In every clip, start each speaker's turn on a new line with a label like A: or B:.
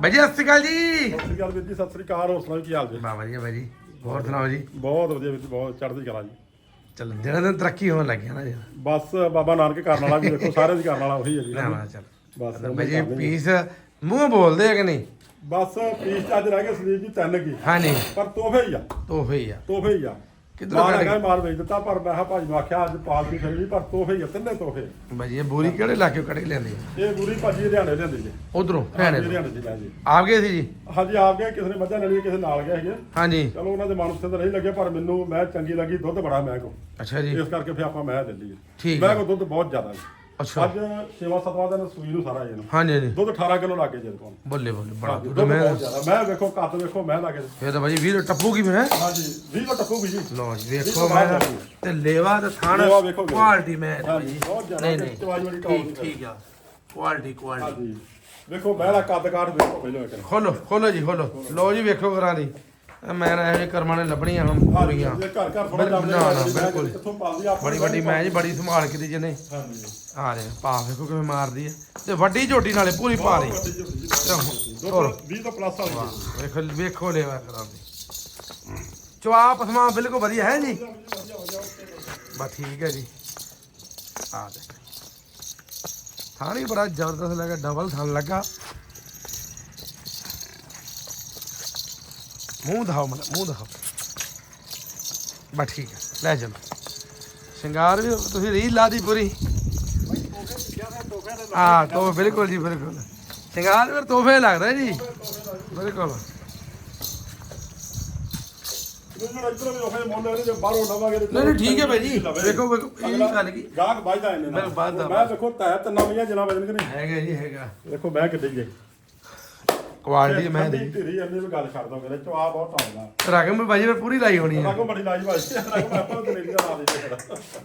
A: ਬਾਈ ਜੀ ਸਤਿ ਸ਼੍ਰੀ ਅਕਾਲ ਜੀ।
B: ਸਤਿ ਸ੍ਰੀ ਅਕਾਲ ਵੀਰ ਜੀ ਸਤਿ ਸ੍ਰੀ ਅਕਾਲ ਹੋਰ ਸੁਣਾਓ ਕੀ ਹਾਲ ਜੀ?
A: ਬਾ ਵਧੀਆ ਬਾਈ ਜੀ ਹੋਰ ਸੁਣਾਓ ਜੀ?
B: ਬਹੁਤ ਵਧੀਆ ਵੀਰ ਜੀ ਬਹੁਤ ਚੜ੍ਹਦੀ ਕਲਾ ਜੀ।
A: ਚਲੋ ਦਿਨ ਦਿਨ ਤਰੱਕੀ ਹੋਣ ਲੱਗੀ ਨਾ ਜੀ।
B: ਬਸ ਬਾਬਾ ਨਾਨਕ ਕਰਨ ਵਾਲਾ ਵੀ ਦੇਖੋ ਸਾਰੇ ਦੀ ਕਰਨ ਵਾਲਾ ਉਹੀ ਹੈ ਜੀ
A: ਨਾ ਨਾ ਚਲ।
B: ਬਸ
A: ਜੀ ਪੀਸ ਮੂੰਹ ਬੋਲਦੇ ਆ ਕਿ ਨਹੀਂ?
B: ਬਸ ਪੀਸ ਚ ਅੱਜ ਰਹਿ ਗਏ ਸਲੀਪ ਜੀ ਤਿੰਨ ਕੀ।
A: ਹਾਂਜੀ।
B: ਪਰ ਤੋਹਫੇ ਹੀ ਆ।
A: ਤੋਹਫੇ ਹੀ ਆ।
B: ਤੋਹਫੇ ਹੀ ਆ।
A: ਕਿੱਧਰੋਂ
B: ਮਾਲ
A: ਕੱਢ
B: ਹੈਗਾ ਮਾਲ ਵੇਚ ਦਿੱਤਾ ਪਰ ਮੈਂ ਕਿਹਾ ਭਾਜੀ ਨੂੰ ਆਖਿਆ ਅੱਜ ਪਾਲਤੀ ਫਿਰ ਵੀ ਪਰ ਤੋਹਫੇ ਹੀ ਆ ਤਿੰਨੇ ਤੋਹਫੇ।
A: ਬਾਈ ਜੀ ਇਹ ਬੋਰੀ ਕਿਹੜੇ ਇਲਾਕੇ ਕੱਢ ਕੇ ਲਿਆਂਦੀ
B: ਇਹ ਪੂਰੀ ਭਾਜੀ ਹਰਿਆਣੇ ਲਿਆਂਦੀ ਜੀ।
A: ਉਧਰੋਂ ਹਰਿਆਣੇ ਤੋਂ?
B: ਹਰਿਆਣੇ ਦੀ ਲੈ ਜੀ।
A: ਆਪ ਗਏ ਸੀ ਜੀ?
B: ਹਾਂਜੀ ਆਪ ਗਏ ਕਿਸੇ ਨੇ ਮੱਝਾਂ ਲੈਣੀ ਕਿਸੇ ਨਾਲ ਗਏ ਹੈਗੇ
A: ਹਾਂਜੀ।
B: ਚਲੋ ਉਹਨਾਂ ਦੇ ਮਨ ਪਸੰਦ ਨਹੀਂ ਲੱਗੇ ਪਰ ਮੈਨੂੰ ਮੈਂ ਚੰਗੀ ਲੱਗੀ ਦੁੱਧ ਬੜਾ ਮੈਂ ਕੋ
A: ਅੱਛਾ ਜੀ।
B: ਇਸ ਕਰਕੇ ਫਿਰ ਆਪਾਂ ਮੈਂ ਦੇ ਲਈ
A: ਠੀਕ
B: ਮੈਂ। ਕੋ ਦੁੱਧ ਬਹੁਤ ਜ਼ਿਆਦਾ ਜੀ।
A: ਅੱਛਾ।
B: ਅੱਜ 6-7 ਦਿਨ ਸੂਈ ਨੂੰ ਸਾਰਾ ਇਹਨੂੰ
A: ਹਾਂਜੀ ਹਾਂਜੀ।
B: ਦੁੱਧ 18 ਕਿਲੋ ਲੱਗੇ ਜੇ ਕੋਲ
A: ਬੱਲੇ ਬੱਲੇ ਬੜਾ
B: ਦੁੱਧ
A: ਮੈਂ
B: ਬਹੁਤ ਜ਼ਿਆਦਾ। ਮੈਂ ਵੇਖੋ ਕੱਦ ਵੇਖੋ ਮੈਂ ਲੱਗੇ
A: ਫੇਰ ਤਾਂ ਬਾਈ ਜੀ ਵੀਰ ਟੱਪੂਗੀ ਮੈਂ
B: ਹਾਂਜੀ 20 ਕਿਲੋ ਟੱਪੂਗੀ ਜੀ।
A: ਲੋ ਜੀ ਵੇਖੋ ਮੈਂ ਤੇ ਲੇਵਾ ਤੇ ਥਾਣ। ਕੁਆਲਿਟੀ ਮੈਂ
B: ਬਹੁਤ ਜ਼ਿਆਦਾ
A: ਨਹੀਂ ਠੀਕ ਆ। ਕੁਆਲਿਟੀ ਕੁਆਲਿਟੀ
B: ਵੇਖੋ ਮੈਂ ਦਾ ਕੱਦ ਕਾਠ ਵੇਖੋ ਪਹਿਲਾਂ ਇੱਕ
A: ਖੋਲੋ ਖੋਲੋ ਜੀ ਖੋਲੋ। ਲੋ ਜੀ ਵੇਖੋ ਕਰਾਂ ਦੀ ਮੈਂ ਨਾ ਇਹੋ ਜਿਹੇ ਕਰਮਾਂ ਨੇ ਲੱਭਣੀਆਂ ਹੁਣ ਪੂਰੀਆਂ।
B: ਜੇ ਘਰ ਘਰ ਥੋੜਾ
A: ਨਾ, ਬਿਲਕੁਲ।
B: ਪਾਲਦੀ ਆ
A: ਬੜੀ ਵੱਡੀ ਮੈਂ ਜੀ ਬੜੀ ਸੰਭਾਲ ਕੇ ਦੀ
B: ਹਾਂਜੀ।
A: ਆ ਰੇ ਪਾ ਵੇਖੋ ਕਿਵੇਂ ਮਾਰਦੀ ਹੈ ਤੇ ਵੱਡੀ ਝੋਟੀ ਨਾਲੇ ਪੂਰੀ ਪਾ ਰਹੀ ਹੋਰ।
B: 20 ਤੋਂ ਪਲੱਸ ਵਾਲੀ
A: ਵੇਖੋ ਵੇਖੋ ਲੇਵਾ ਕਰਾਂ ਦੀ ਚਵਾ ਪਸਮਾ ਬਿਲਕੁਲ ਵਧੀਆ ਹੈ ਜੀ। ਬਸ। ਠੀਕ ਹੈ ਜੀ। ਆ ਦੇ ਥਾਣ ਵੀ ਬੜਾ ਜ਼ਬਰਦਸਤ ਲੱਗਾ ਡਬਲ ਥਾਣ ਲੱਗਾ। ਮੂੰਹ ਦਿਖਾਓ ਮਨ ਮੂੰਹ ਦਿਖਾਓ। ਬਸ ਠੀਕ ਹੈ ਲੈ ਚਲੋ ਸ਼ਿੰਗਾਰ ਵੀ ਤੁਸੀਂ ਰੀਲ ਲਾ ਦੀ ਪੂਰੀ। ਹਾਂ ਤੋ ਬਿਲਕੁਲ ਜੀ ਬਿਲਕੁਲ। ਸ਼ਿੰਗਾਰ ਫਿਰ ਤੋਹਫੇ ਲੱਗਦਾ ਜੀ। ਬਿਲਕੁਲ।
B: ਵੀ ਮੁੱਲ
A: ਨਹੀਂ ਨਹੀਂ ਠੀਕ ਹੈ ਭਾਈ ਜੀ। ਵੇਖੋ ਵੇਖੋ ਇਹ ਗੱਲ ਕੀ।
B: ਗਾਹਕ ਵੱਜਦਾ ਇਹਨੇ ਨਾਲ। ਮੈਂ ਵੇਖੋ ਤੈ ਤਿੰਨਾਂ ਮੀਆਂ ਜਨਾ ਵਜਨ ਕਿ ਨਹੀਂ।
A: ਹੈਗਾ ਜੀ ਹੈਗਾ।
B: ਵੇਖੋ ਮੈਂ ਕਿੱਡੇ ਜੇ
A: ਕੁਆਲਿਟੀ ਮੈਂ ਦੀ।
B: ਧੀਰੀ ਇਹਨੇ ਵੀ ਗੱਲ ਛੱਡ ਦੋ ਕਹਿੰਦੇ ਚਵਾ ਬਹੁਤ ਆਉਂਦਾ।
A: ਰਕਮ ਵੀ ਭਾਜੀ ਫਿਰ ਪੂਰੀ ਲਾਈ ਹੋਣੀ ਹੈ
B: ਰਾਗੋ ਬੜੀ ਲਾਈ ਭਾਈ ਰਾਗੋ ਆਪਾਂ ਤੇ ਨਹੀਂ ਲਾ ਦੇ ਫਿਰ।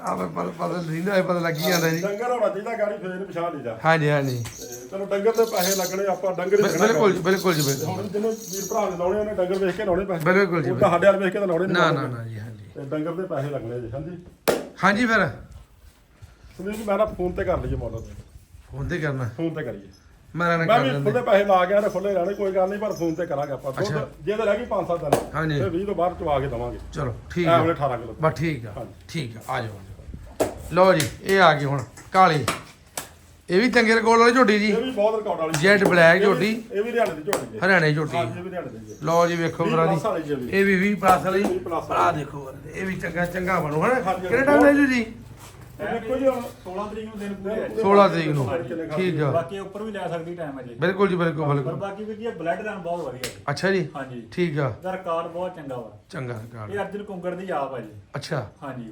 A: ਆ ਪਰ ਪਤਾ ਪਤਾ ਲੱਗੀ ਜਾਂਦਾ ਜੀ।
B: ਡੰਗਰ ਹੋਣਾ ਚਾਹੀਦਾ ਗਾੜੀ ਫੇਰ ਪਛਾਣ ਲਈਦਾ।
A: ਹਾਂਜੀ ਹਾਂਜੀ।
B: ਚਲੋ ਡੰਗਰ ਦੇ ਪੈਸੇ ਲੱਗਣੇ ਆਪਾਂ ਡੰਗਰ ਹੀ ਦੇਖਣਾ
A: ਬਿਲਕੁਲ ਬਿਲਕੁਲ ਜੀ ਬਿਲਕੁਲ।
B: ਹੁਣ ਜਿਹਨੂੰ ਵੀਰ ਭਰਾ ਨੇ ਲਾਉਣੇ ਉਹਨੇ ਡੰਗਰ ਵੇਖ ਕੇ ਲਾਉਣੇ ਪੈਸੇ।
A: ਬਿਲਕੁਲ ਜੀ
B: ਉਹ ਤਾਂ ਸਾਡੇ ਵਾਲ ਵੇਖ ਕੇ ਤਾਂ ਲਾਉਣੇ ਨਹੀਂ
A: ਨਾ ਨਾ ਨਾ ਜੀ ਹਾਂਜੀ।
B: ਤੇ ਡੰਗਰ ਦੇ ਪੈਸੇ ਲੱਗਣੇ ਜੀ ਹਾਂਜੀ।
A: ਹਾਂਜੀ ਫਿਰ।
B: ਸੁਨੀਲ ਜੀ ਮੈਂ ਨਾ ਫੋਨ ਤੇ ਕਰ ਲਈਏ ਮੋਡਲ ਤੇ
A: ਫੋਨ ਤੇ ਕਰਨਾ।
B: ਫੋਨ ਤੇ ਕਰੀਏ।
A: ਮੈਂ ਨਾ
B: ਮੈਂ
A: ਕਰ
B: ਵੀ
A: ਦਿੰਦੇ।
B: ਖੁੱਲੇ ਪੈਸੇ ਲਾ ਗਿਆ ਨਾ ਖੁੱਲੇ ਰਹਿਣੇ ਕੋਈ ਗੱਲ ਨਹੀਂ ਪਰ ਫੋਨ ਤੇ ਕਰਾਂਗੇ ਆਪਾਂ।
A: ਅੱਛਾ।
B: ਦੁੱਧ ਜੇ ਤਾਂ ਰਹਿ ਗਈ 5-7 ਦਿਨ
A: ਹਾਂਜੀ।
B: ਤੇ 20 ਤੋਂ ਬਾਅਦ ਚਵਾ ਕੇ ਦਵਾਂਗੇ।
A: ਚਲੋ ਠੀਕ
B: ਐ ਉਹਨੇ 18 ਕਿਲੋ।
A: ਬਸ ਠੀਕ ਆ
B: ਹਾਂਜੀ।
A: ਠੀਕ ਆ ਆ ਜਾਓ ਆ ਜਾਓ। ਲਓ ਜੀ ਇਹ ਆ ਗਈ ਹੁਣ ਕਾਲੀ। ਇਹ ਵੀ ਚੰਗੇ ਰਿਕਾਰਡ ਵਾਲੀ ਝੋਟੀ ਜੀ।
B: ਇਹ ਵੀ ਬਹੁਤ ਰਿਕਾਰਡ ਵਾਲੀ
A: ਜੈਡ ਬਲੈਕ
B: ਇਹ ਵੀ-
A: ਝੋਟੀ।
B: ਇਹ ਵੀ ਹਰਿਆਣੇ ਦੀ ਝੋਟੀ ਹੈ।
A: ਹਰਿਆਣੇ ਝੋਟੀ।
B: ਹਾਂਜੀ ਇਹ ਵੀ ਹਰਿਆਣੇ ਦੀ ਹੈ
A: ਲਓ ਜੀ ਵੇਖੋ
B: ਵੀਹ plus ਵਾਲੀ ਜੀ ਇਹ
A: ਦੀ
B: ਵੀ।
A: ਇਹ ਵੀ 20 ਪਲੱਸ ਵਾਲੀ।
B: 20 plus
A: ਆ ਦੇਖੋ ਇਹ ਵੀ ਚੰਗਾ ਚੰਗਾ ਬਣੂ ਹਨਾ?
B: ਹਾਂਜੀ,
A: ਕਿਹੜੇ ਟਾਈਮ ਲੈ ਜੀ?
B: ਦੇਖੋ ਜੀ ਹੁਣ
C: 16 ਤਰੀਕ ਨੂੰ ਦਿਨ ਪੂਰੇ ਹੈ ਜੀ।
A: 16 ਤਰੀਕ ਨੂੰ। ਠੀਕ ਆ।
C: ਬਾਕੀ ਉੱਪਰ ਵੀ ਲੈ ਸਕਦੀ ਟਾਈਮ ਹੈ ਜੀ।
A: ਬਿਲਕੁਲ ਜੀ ਬਿਲਕੁਲ
C: ਪਰ
A: ਬਿਲਕੁਲ।
C: ਬਾਕੀ ਵੀ ਜੀ ਬਲੱਡ ਲਾਈਨ ਬਹੁਤ ਵਧੀਆ ਜੀ।
A: ਅੱਛਾ ਜੀ?
C: ਹਾਂਜੀ।
A: ਠੀਕ ਆ।
C: ਦਾ ਰਿਕਾਰਡ ਬਹੁਤ ਚੰਗਾ ਵਾ।
A: ਚੰਗਾ ਰਿਕਾਰਡ
C: ਇਹ ਅਰਜਨ ਕੁੰਗੜ ਦੀ ਆਪ ਹੈ ਜੀ।
A: ਅੱਛਾ।
C: ਹਾਂਜੀ।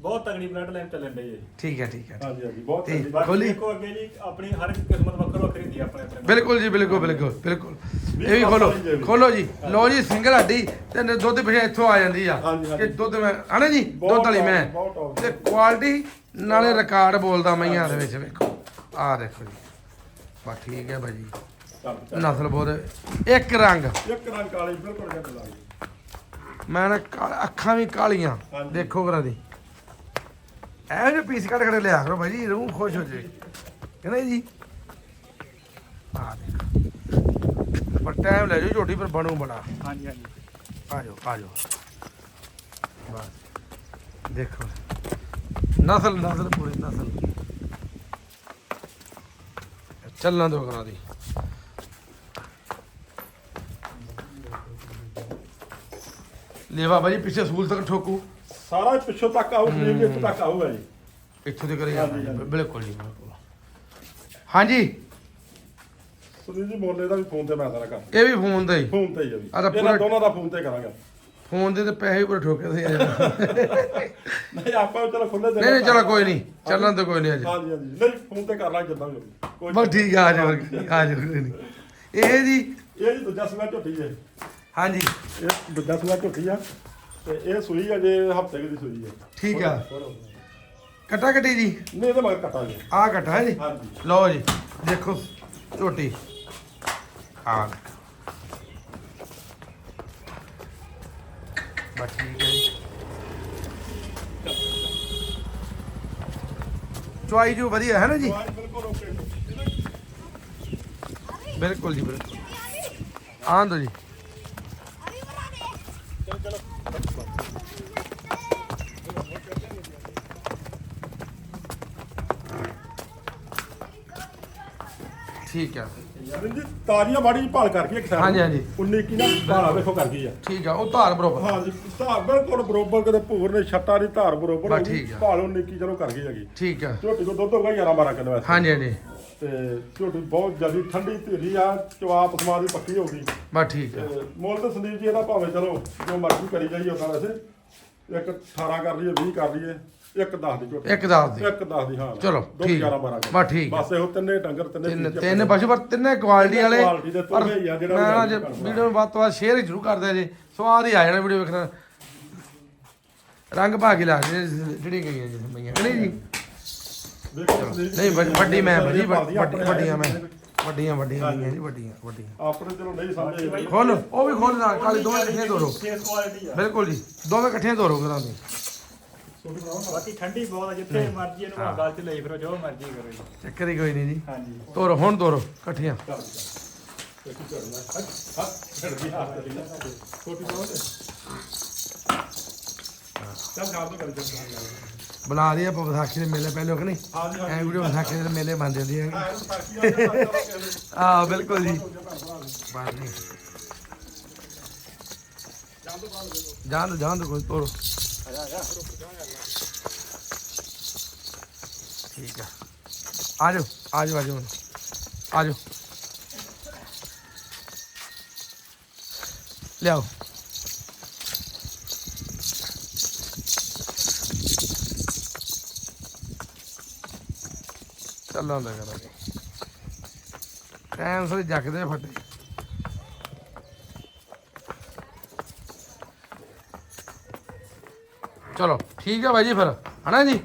C: ਬਹੁਤ ਤਗੜੀ ਬਲੱਡ ਲਾਈਨ ਚੱਲਣ ਡਈ ਹੈ
A: ਠੀਕ ਹੈ ਠੀਕ ਹੈ।
B: ਹਾਂਜੀ ਹਾਂਜੀ ਬਹੁਤ
A: ਤੇ-
B: ਚੰਗੀ
C: ਬਾਕੀ
A: ਖੋਲੀ।
C: ਦੇਖੋ ਅੱਗੇ ਜੀ ਆਪਣੀ ਹਰ ਇੱਕ ਕਿਸਮਤ ਵੱਖੋ ਵੱਖਰੀ ਹੁੰਦੀ ਹੈ ਆਪਣੇ ਆਪਣੇ
A: ਬਿਲਕੁਲ ਜੀ ਬਿਲਕੁਲ ਬਿਲਕੁਲ ਬਿਲਕੁਲ। ਇਹ ਵੀ ਖੋਲੋ ਖੋਲੋ ਜੀ। ਲਓ ਜੀ ਸਿੰਗਲ ਹੱਡੀ ਤੇ ਨ- ਦੁੱਧ ਪਿਛੇ ਇੱਥੋਂ ਆ ਜਾਂਦੀ ਆ।
B: ਹਾਂਜੀ,
A: ਦੁੱਧ ਮੈਂ ਹਨਾ ਜੀ?
B: ਬਹੁਤ
A: ਦੁੱਧ ਵਾਲੀ
B: top,
A: ਮੈਂ।
B: ਬਹੁਤ top।
A: ਤੇ ਕੁਆਲਿਟੀ ਨਾਲੇ ਰਿਕਾਰਡ ਬੋਲਦਾ ਮਈਆਂ ਦੇ ਵਿੱਚ ਵੇਖੋ। ਆਹ ਦੇਖੋ ਜੀ। ਬਸ ਠੀਕ ਹੈ ਭਾਜੀ।
B: ਚੱਲ, ਚੱਲ।
A: ਨਸਲ ਬਹੁਤ ਇੱਕ ਰੰਗ।
B: ਇੱਕ ਰੰਗ ਕਾਲੀ ਬਿਲਕੁਲ ਜੱਟ ਲਾ ਗਈ
A: ਮੈਂ ਨਾ ਕਾ- ਅੱਖਾਂ ਵੀ ਕਾਲੀਆਂ।
B: ਹਾਂਜੀ।
A: ਦੇਖੋ ਕਰਾ ਦੀ। ਐ ਜੇ ਪੀਸ ਕੱਢ ਕੱਢ ਲਿਆ ਕਰੋ ਭਾਜੀ ਰੂਹ ਖੁਸ਼ ਹੋ ਜੇ ਕਹਿੰਦੇ ਜੀ? ਆ ਦੇਖੋ। ਪਰ ਟਾਈਮ ਲੈ ਜਾਓ ਝੋਟੀ ਪਰ ਬਣੂ ਬੜਾ
C: ਹਾਂਜੀ ਹਾਂਜੀ।
A: ਆ ਜਾਓ ਆ ਜਾਓ ਬਸ। ਦੇਖੋ। ਨਸਲ ਨਸਲ ਪੂਰੀ ਨਸਲ। ਚੱਲਣਾ ਦੋ ਕਰਾ ਦੀ। ਲੇਵਾ ਭਾਜੀ ਪਿੱਛੇ ਸੂਲ ਤੱਕ ਠੋਕੂ।
B: ਸਾਰਾ ਪਿੱਛੋਂ ਤੱਕ ਆਊ ਸਲੀਪ ਇੱਥੇ ਤੱਕ ਆਊਗਾ ਜੀ।
A: ਇੱਥੋਂ ਤੇ ਕਰੇ
B: ਹਾਂਜੀ, ਹਾਂਜੀ।
A: ਬਿਲਕੁਲ ਜੀ ਬਿਲਕੁਲ। ਹਾਂਜੀ।
B: ਸੁਨੀਲ ਜੀ ਮੋਲੇ ਦਾ ਵੀ ਫੋਨ ਤੇ ਮੈਂ ਸਾਰਾ ਕਰ
A: ਇਹ ਵੀ ਫੋਨ ਦਾ ਹੀ?
B: ਫੋਨ ਤੇ ਹੀ ਆ ਵੀ
A: ਆ ਤਾਂ
B: ਇਹਨਾਂ
A: ਪੂਰਾ-
B: ਦੋਨਾਂ ਦਾ ਫੋਨ ਤੇ ਕਰਾਂਗੇ।
A: ਫੋਨ ਦੇ ਤੇ ਪੈਸੇ ਵੀ ਪੂਰੇ ਠੋਕੇ ਦੇ
B: ਨਹੀਂ ਆਪਾਂ ਚਲੋ ਖੁੱਲੇ ਦੇ
A: ਨਹੀਂ ਨਹੀਂ ਚਲੋ ਕੋਈ ਨਹੀਂ। ਚੱਲਣ ਤੇ ਕੋਈ ਨਹੀਂ ਅਜੇ
B: ਹਾਂਜੀ ਹਾਂਜੀ। ਨਹੀਂ ਫੋਨ ਤੇ ਕਰ ਲਾਂਗੇ ਜਿੱਦਾਂ ਵੀ ਹੋਵੇ। ਕੋਈ
A: ਬਸ ਠੀਕ ਆ ਆ ਜਾਓ ਆ ਜਾਓ ਕੋਈ ਨਹੀਂ ਇਹ ਜੀ
B: ਇਹ ਜੀ ਦੂਜਾ ਸੂਆ ਝੋਟੀ ਹੈ।
A: ਹਾਂਜੀ।
B: ਇਹ ਦੂਜਾ ਸੂਆ ਝੋਟੀ ਆ। ਤੇ ਇਹ ਸੂਈ ਆ ਜੇ ਹਫ਼ਤੇ ਦੀ ਸੂਈ ਹੈ
A: ਠੀਕ ਆ। ਕਟਾ ਕਟੀ ਜੀ?
B: ਨਹੀਂ ਇਹਦੇ ਮਗਰ ਕਟਾਂਗੇ।
A: ਆ ਕਟਾ ਹੈ ਜੀ?
B: ਹਾਂਜੀ।
A: ਲਓ ਜੀ ਦੇਖੋ ਝੋਟੀ ਆ। ਬਸ ਠੀਕ ਹੈ ਜੀ। ਚੁਆਈ ਜੋ ਵਧੀਆ ਹੈ ਨਾ ਜੀ?
B: ਬਿਲਕੁਲ ਓਕੇ
A: ਬਿਲਕੁਲ ਜੀ ਬਿਲਕੁਲ। ਆਂ ਦੋ ਜੀ। ਠੀਕ ਆ।
B: ਜੀ ਤਾਜ਼ੀਆਂ ਮਾੜੀ ਭਾਲ ਕਰ ਗਈ ਇੱਕ ਸਾਈਡ
A: ਹਾਂਜੀ, ਹਾਂਜੀ।
B: 19 ਕੀ ਨਾ ਭਾਲਾ ਵੇਖੋ ਕਰ ਗਈ ਆ।
A: ਠੀਕ ਆ ਉਹ ਧਾਰ ਬਰੋਬਰ।
B: ਹਾਂ ਜੀ ਧਾਰ ਬਿਲਕੁਲ ਬਰੋਬਰ ਕਦੇ ਭੂਰ ਨੇ ਛੱਟਾ ਦੀ ਧਾਰ ਬਰੋਬਰ
A: ਬਸ
B: ਹੋ ਗਈ।
A: ਠੀਕ ਆ।
B: ਭਾਲ 19 ਕੀ ਚਲੋ ਕਰ ਗਈ ਹੈਗੀ।
A: ਠੀਕ ਆ।
B: ਝੋਟੀ ਕੋ ਦੁੱਧ ਹੋਗਾ 11 12 ਕਿਲੋ ਵੈਸੇ।
A: ਹਾਂਜੀ ਹਾਂਜੀ।
B: ਤੇ ਝੋਟੀ ਬਹੁਤ ਜਲਦੀ ਠੰਡੀ ਧੀਰੀ ਆ ਚਵਾਪ ਸਮਾ ਦੀ ਪੱਕੀ ਹੋ ਗਈ।
A: ਬਸ ਠੀਕ ਆ।
B: ਤੇ ਮੁੱਲ ਤਾਂ ਸੰਦੀਪ ਜੀ ਇਹਦਾ ਭਾਵੇਂ ਚਲੋ ਜੋ ਮਰਜ਼ੀ ਕਰੀ ਜਾਈਏ ਉਹਨਾਂ ਵੈਸੇ। ਇੱਕ 18 ਕਰ ਲਈਏ 20 ਕਰ ਲਈਏ ਇੱਕ 10 ਦੀ ਝੋਟੀ।
A: ਇੱਕ ਦੱਸ ਦੇ।
B: ਇੱਕ 10 ਦੀ ਹਾਂ।
A: ਚਲੋ, ਠੀਕ।
B: 11 12
A: ਬਸ ਠੀਕ।
B: ਬਸ ਇਹੋ ਤਿੰਨੇ ਡੰਗਰ ਤਿੰਨੇ
A: ਤਿੰਨ
B: ਚੀਜ਼ਾਂ
A: ਤਿੰਨ ਪਸ਼ੂ ਪਰ ਤਿੰਨੇ ਕੁਆਲਿਟੀ ਵਾਲੇ।
B: ਕੁਆਲਿਟੀ ਦੇ
A: ਪਰ
B: ਹੀ ਆ, ਜਿਹੜਾ
A: ਮੈਂ ਨਾ ਜੇ। ਵੀਡੀਓ ਨੂੰ ਵੱਧ ਤੋਂ ਵੱਧ ਸ਼ੇਅਰ ਜ਼ਰੂਰ ਕਰਦੇ ਜੀ। ਸਵਾਦ ਹੀ ਆ ਜਾਣਾ ਵੀਡੀਓ ਵੇਖਣਾ ਰੰਗ ਪਾ ਕੇ ਲਾ ਜਿਹੜੀ ਗਈਆਂ ਜੀ ਮਈਆਂ ਨਹੀਂ ਜੀ? ਨਹੀਂ ਵੱਡ- ਵੱਡੀ ਮੈਂ ਭਾਜੀ ਵੱਡੀ- ਵੱਡੀਆਂ ਮੈਂ। ਵੱਡੀਆਂ ਵੱਡੀਆਂ ਜੀ ਵੱਡੀਆਂ ਵੱਡੀਆਂ।
B: ਆਪਣੇ ਚਲੋ ਨਹੀਂ ਸਮਝੇ।
A: ਖੋਲ ਉਹ ਵੀ ਖੋਲ ਨਾਲ ਕਾਲੀ ਦੋਵੇਂ ਇਕੱਠੀਆਂ ਤੋਰੋ।
C: ਫੇਸ ਕੁਆਲਿਟੀ ਆ।
A: ਬਿਲਕੁਲ ਜੀ ਦੋਵੇਂ ਇਕੱਠੀਆਂ ਤੋਰੋ ਕਰਾਂ ਦੀ
C: ਬਾਕੀ ਠੰਡੀ ਬਹੁਤ ਆ ਜਿੱਥੇ ਮਰਜ਼ੀ ਇਹਨੂੰ ਗੱਲ ਚ ਲਈ ਫਿਰੋ ਜੋ ਮਰਜ਼ੀ ਕਰੋ ਜੀ।
A: ਚੱਕਰ ਹੀ ਕੋਈ ਨਹੀਂ ਜੀ।
C: ਹਾਂਜੀ।
A: ਤੋਰੋ ਹੁਣ ਤੋਰੋ ਇਕੱਠੀਆਂ।
B: ਚੱਲ ਖਾ ਦੋ ਕਰ ਚੱਲ
A: ਬਣਾ ਲਈ ਆਪਾਂ ਵਿਸਾਖੀ ਦੇ ਮੇਲੇ ਪਹਿਲੇ ਕਿ ਨਹੀਂ?
B: ਹਾਂਜੀ
A: ਐ ਵੀਡੀਓ ਵਿਸਾਖੀ ਦੇ ਮੇਲੇ ਬਣ ਜਾਂਦੀ ਹੈ
B: ਹਾਂ ਆ
A: ਬਿਲਕੁਲ ਜੀ। ਬਾਤ ਨਹੀਂ ਜਾਣ ਦੋ ਜਾਣ ਦੋ ਕੋਈ ਤੋਰੋ ਠੀਕ ਆ। ਆ ਜਾਓ ਆ ਜਾਓ ਆ ਜਾਓ। ਆ ਜਾਓ। ਲਿਆਓ। ਚੱਲਾਂ ਦਾ ਕਰਾਂਗੇ ਕੈਂਸਰ ਜੱਕਦੇ ਫੱਟੇ। ਚਲੋ ਠੀਕ ਹੈ ਬਾਈ ਜੀ ਫਿਰ ਹਨਾ ਜੀ।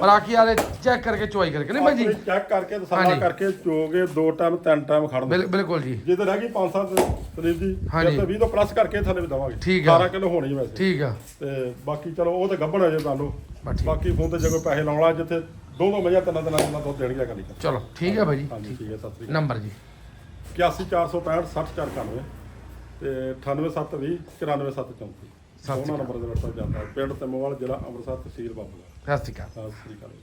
A: ਬਾਕੀ ਵਾਲੇ ਚੈੱਕ ਕਰਕੇ ਚੁਆਈ ਕਰਕੇ ਨਹੀਂ ਬਾਈ ਜੀ?
B: ਚੈੱਕ ਕਰਕੇ ਤਸੱਲਾ
A: ਹਾਂਜੀ।
B: ਕਰਕੇ ਚੋਗੇ ਦੋ ਟਾਈਮ ਤਿੰਨ ਟਾਈਮ ਖੜਨ
A: ਬਿਲ- ਬਿਲਕੁਲ ਜੀ।
B: ਜੇ ਤਾਂ ਰਹਿ ਗਈ 5-7 ਤਰੀਕ ਦੀ
A: ਹਾਂਜੀ।
B: ਫਿਰ ਤਾਂ 20 ਤੋਂ ਪਲੱਸ ਕਰਕੇ ਥੱਲੇ ਵੀ ਦਵਾਂਗੇ।
A: ਠੀਕ ਆ।
B: 12 ਕਿਲੋ ਹੋਣੀ ਵੈਸੇ।
A: ਠੀਕ ਆ।
B: ਤੇ ਬਾਕੀ ਚਲੋ ਉਹ ਤਾਂ ਗੱਭਣ ਹੈ ਜੇ ਤੁਹਾਨੂੰ।
A: ਬਸ ਠੀਕ।
B: ਬਾਕੀ ਫੋਨ ਤੇ ਜੇ ਕੋਈ ਪੈਸੇ ਲਾਉਣਾ ਜਿੱਥੇ ਦੋ ਦੋ ਮਈਆਂ ਤਿੰਨਾਂ ਦਿਨਾਂ ਦਾ ਦੁੱਧ ਦੇਣਗੇ ਕਰੀ
A: ਚਲੋ ਠੀਕ ਹੈ ਬਾਈ ਜੀ
B: ਹਾਂਜੀ ਠੀਕ ਹੈ ਸਤਿ ਸ੍ਰੀ
A: ਨੰਬਰ ਜੀ।
B: ਅਕਾਲ 81465 60491 ਤੇ 98720 94734
A: ਸਤਿ ਸ਼੍ਰੀ
B: ਉਹਨਾਂ ਨੰਬਰ ਦੇ ਉੱਤੇ ਜਾਂਦਾ ਪਿੰਡ ਤਮੋਵਾਲ ਜ਼ਿਲ੍ਹਾ ਅੰਮ੍ਰਿਤਸਰ ਤਹਿਸੀਲ ਬਾਬੂਗੜ੍ਹ
A: ਸਤਿ ਸ਼੍ਰੀ ਅਕਾਲ।
B: ਸਤਿ ਸ੍ਰੀ ਅਕਾਲ।